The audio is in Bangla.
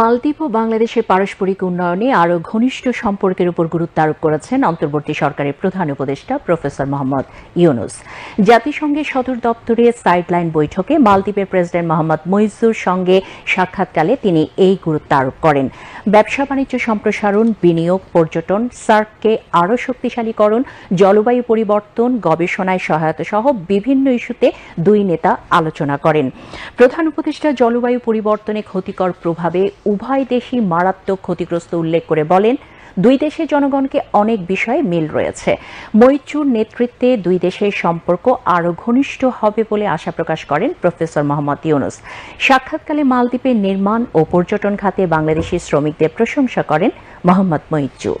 মালদ্বীপ ও বাংলাদেশের পারস্পরিক উন্নয়নে আরও ঘনিষ্ঠ সম্পর্কের উপর গুরুত্ব আরোপ করেছেন অন্তর্বর্তী সরকারের প্রধান উপদেষ্টা প্রফেসর মোহাম্মদ ইউনুস। জাতিসংঘের সদর দপ্তরে সাইডলাইন বৈঠকে মালদ্বীপের প্রেসিডেন্ট মোহাম্মদ মইজুর সঙ্গে সাক্ষাৎকালে তিনি এই গুরুত্ব আরোপ করেন। ব্যবসা বাণিজ্য সম্প্রসারণ, বিনিয়োগ, পর্যটন, সার্ককে আরও শক্তিশালীকরণ, জলবায়ু পরিবর্তন, গবেষণায় সহায়তা সহ বিভিন্ন ইস্যুতে দুই নেতা আলোচনা করেন। প্রধান উপদেষ্টা জলবায়ু পরিবর্তনে ক্ষতিকর প্রভাবে উভয় দেশই মারাত্মক ক্ষতিগ্রস্ত উল্লেখ করে বলেন, দুই দেশের জনগণকে অনেক বিষয়ে মিল রয়েছে। মৈচুর নেতৃত্বে দুই দেশের সম্পর্ক আরও ঘনিষ্ঠ হবে বলে আশা প্রকাশ করেন প্রফেসর মোহাম্মদ ইউনুস। সাক্ষাৎকালে মালদ্বীপের নির্মাণ ও পর্যটন খাতে বাংলাদেশি শ্রমিকদের প্রশংসা করেন মোহাম্মদ মৈচু।